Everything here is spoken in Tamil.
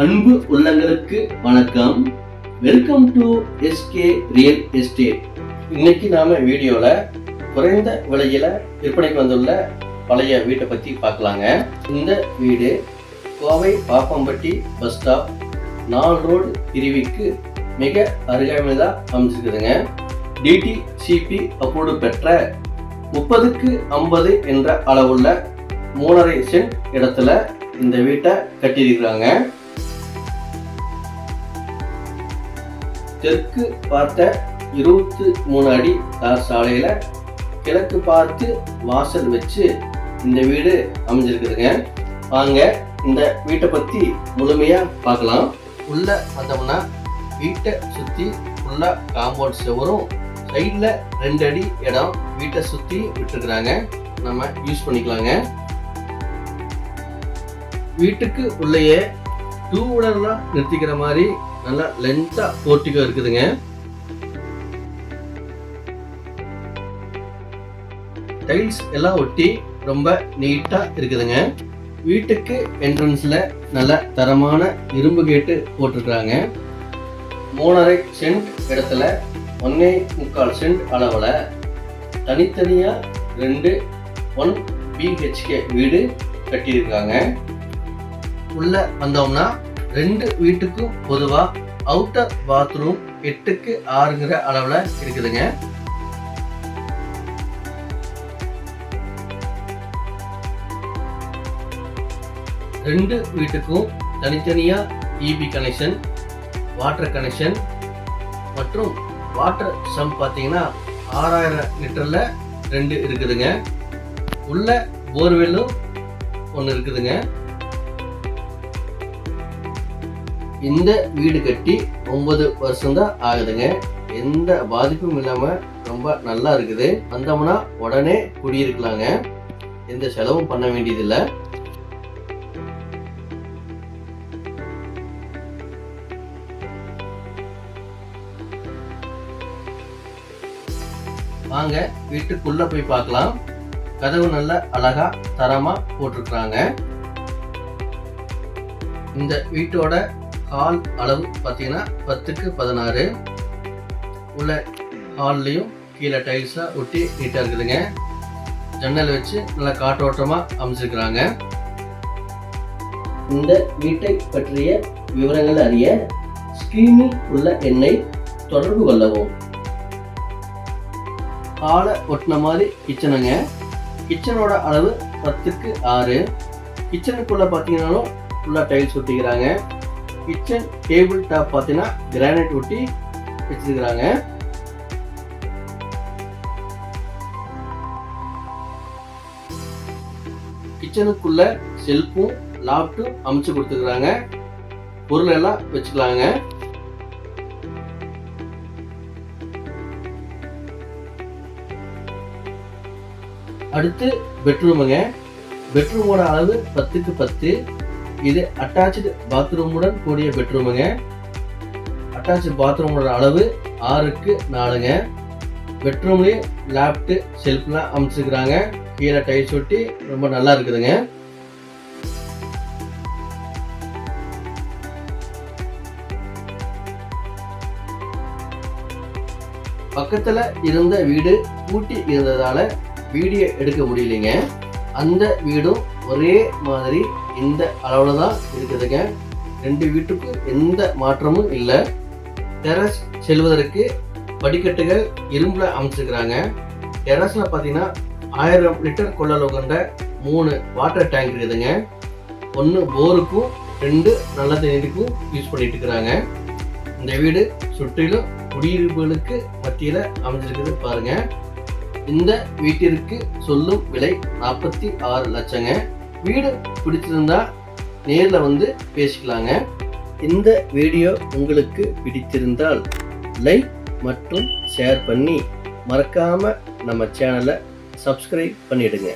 அன்பு உள்ளங்களுக்கு வணக்கம். Welcome to SK real estate இன்னைக்கு நாம வீடியோல குறைந்த விலையில விற்பனைக்கு வந்துள்ள பழைய வீட்டை பத்தி பார்க்கலாங்க. இந்த வீடு கோவை பாப்பம்பட்டி பஸ் ஸ்டாப் நால் ரோடு பிரிவுக்கு மிக அருகாமையில் அமைச்சிருக்குதுங்க டிடிசிபி அப்ரூவ்டு பெற்ற முப்பதுக்கு ஐம்பது என்ற அளவுள்ள மூணரை சென்ட் இடத்துல இந்த வீட்டை கட்டியிருக்கிறாங்க. தெற்கு பார்த்த இருபத்தி மூணு அடி தார் சாலையில கிழக்கு பார்த்து வாசல் வச்சு இந்த வீடு அமைஞ்சிருக்குதுங்க. வாங்க இந்த வீட்டை பத்தி முழுமையா பார்க்கலாம். உள்ள வந்தோம்னா வீட்டை சுத்தி ஃபுல்லா காம்பவுண்ட் செவரும் சைடில் ரெண்டு அடி இடம் வீட்டை சுத்தி விட்டுருக்குறாங்க. நம்ம யூஸ் பண்ணிக்கலாங்க. வீட்டுக்கு உள்ளேயே டூ வீலர்லாம் நிறுத்திக்கிற மாதிரி நல்லா லென்த்தா போர்ட்டிகோ இருக்குதுங்க. டைல்ஸ் எல்லாம் ஒட்டி ரொம்ப நீட்டாக இருக்குதுங்க. வீட்டுக்கு என்ட்ரன்ஸில் நல்ல தரமான இரும்பு கேட்டு போட்டிருக்கிறாங்க. மூணரை சென்ட் இடத்துல ஒன்னே முக்கால் சென்ட் அளவில் தனித்தனியாக ரெண்டு ஒன் பிஹெச்கே வீடு கட்டியிருக்காங்க. உள்ளே வந்தோம்னா ரெண்டு வீட்டுக்கும் பொதுவா அவுட்டர் பாத்ரூம் எட்டுக்கு ஆறுங்கிற அளவுல இருக்குதுங்க. ரெண்டு வீட்டுக்கும் தனித்தனியா இபி கனெக்ஷன் வாட்டர் கனெக்ஷன் மற்றும் வாட்டர் சம்ப் பார்த்தீங்கன்னா ஆறாயிரம் லிட்டர்ல ரெண்டு இருக்குதுங்க. உள்ள போர்வெல்லும் ஒன்று இருக்குதுங்க. இந்த வீடு கட்டி ஒன்பது வருஷம் தான் ஆகுதுங்க. எந்த பாதிப்பும் இல்லாம ரொம்ப நல்லா இருக்குது. வந்தோம்னா உடனே குடியிருக்கலாங்க. எந்த செலவும் பண்ண வேண்டியதில்லை. வாங்க வீட்டுக்குள்ள போய் பார்க்கலாம். கதவு நல்ல அழகா தரமா போட்டிருக்கிறாங்க. இந்த வீட்டோட ஹால் அளவு பார்த்தீங்கன்னா பத்துக்கு பதினாறு. உள்ள ஹால்லையும் கீழே டைல்ஸ்லாம் ஒட்டி நீட்டாக இருக்குதுங்க. ஜன்னல் வச்சு நல்லா காற்றோட்டமாக அமைச்சிருக்கிறாங்க. இந்த வீட்டை பற்றிய விவரங்கள் அறிய ஸ்கிரீனில் உள்ள எண்ணை தொடர்பு கொள்ளவும். ஹாலை ஒட்டின மாதிரி கிச்சனுங்க கிச்சனோட அளவு பத்துக்கு ஆறு. கிச்சனுக்குள்ள பார்த்தீங்கன்னாலும் ஃபுல்லாக டைல்ஸ் ஒட்டிக்கிறாங்க. கிச்சன் டேபிள் டாப் பார்த்தீங்கன்னா கிரானைட் ஒட்டி வச்சிருக்கிறாங்க. கிச்சனுக்குள்ள செல்ஃபும் லாப்டும் அமைச்சு கொடுத்துருக்குறாங்க. பொருள் எல்லாம் வச்சுக்கலாங்க. அடுத்து பெட்ரூமுங்க பெட்ரூமோட அளவு பத்துக்கு பத்து. இது அட்டாச்சு பாத்ரூமுடன் கூடிய பெட்ரூமுங்க அட்டாச்சு பாத்ரூமோட அளவு ஆறுக்கு நாலுங்க. பெட்ரூம்லேயே லேப்டு செல்ஃப்லாம் அமைச்சிருக்கிறாங்க கீழே டைல்ஸ் ஒட்டி ரொம்ப நல்லா இருக்குதுங்க. பக்கத்துல இருந்த வீடு பூட்டி இருந்ததால வீடியோ எடுக்க முடியலைங்க. அந்த வீடும் ஒரே மாதிரி இந்த அளவில் தான் இருக்குதுங்க. ரெண்டு வீட்டுக்கும் எந்த மாற்றமும் இல்லை. டெரஸ் செல்வதற்கு படிக்கட்டுகள் இரும்பில் அமைச்சிருக்கிறாங்க. டெரஸில் பார்த்தீங்கன்னா ஆயிரம் லிட்டர் கொள்ளளவு கொண்ட மூணு வாட்டர் டேங்க் இருக்குதுங்க. ஒன்று போருக்கும் ரெண்டு நல்ல தண்ணீருக்கும் யூஸ் பண்ணிட்டு இருக்கிறாங்க. இந்த வீடு சுற்றிலும் குடியிருப்புகளுக்கு மத்தியில் அமைஞ்சிருக்குது பாருங்க. இந்த வீட்டிற்கு சொல்லும் விலை நாற்பத்தி ஆறு லட்சங்க. வீடு பிடிச்சிருந்தா நேரில் வந்து பேசிக்கலாங்க. இந்த வீடியோ உங்களுக்கு பிடித்திருந்தால் லைக் மற்றும் ஷேர் பண்ணி மறக்காமல் நம்ம சேனலை சப்ஸ்கிரைப் பண்ணிவிடுங்க